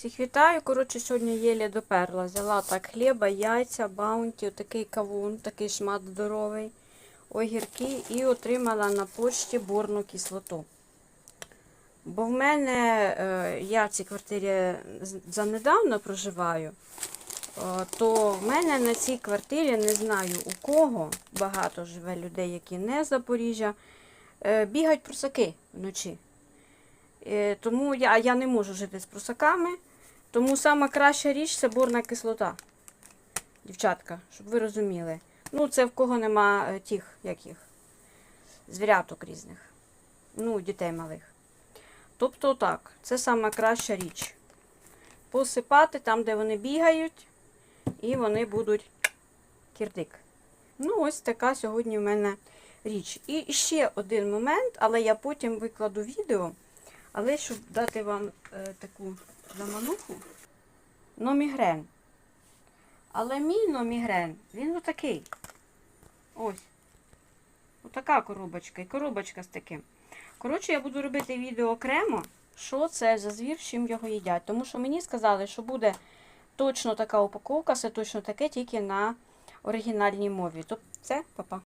Всіх вітаю. Коротше, сьогодні єлі доперла. Взяла так хліба, яйця, баунті, такий кавун, такий шмат здоровий, огірки і отримала на почті борну кислоту. Бо в мене, е, я в цій квартирі занедавно проживаю, е, то в мене на цій квартирі не знаю у кого, багато живе людей, які не з Запоріжжя, е, бігають просаки вночі. Тому я, я не можу жити з просаками. Тому сама краща річ це борна кислота. Дівчатка, щоб ви розуміли. Ну, це в кого нема е, тих, яких звіряток різних. Ну, дітей малих. Тобто так, це сама краща річ. Посипати там, де вони бігають, і вони будуть кірдик. Ну, ось така сьогодні в мене річ. І ще один момент, але я потім викладу відео. Але щоб дати вам е, таку замануху, номігрен. Але мій номігрен, він отакий. Ось. Отака коробочка. І коробочка з таким. Коротше, я буду робити відео окремо, що це за звір, чим його їдять. Тому що мені сказали, що буде точно така упаковка, все точно таке, тільки на оригінальній мові. Тобто це, папа.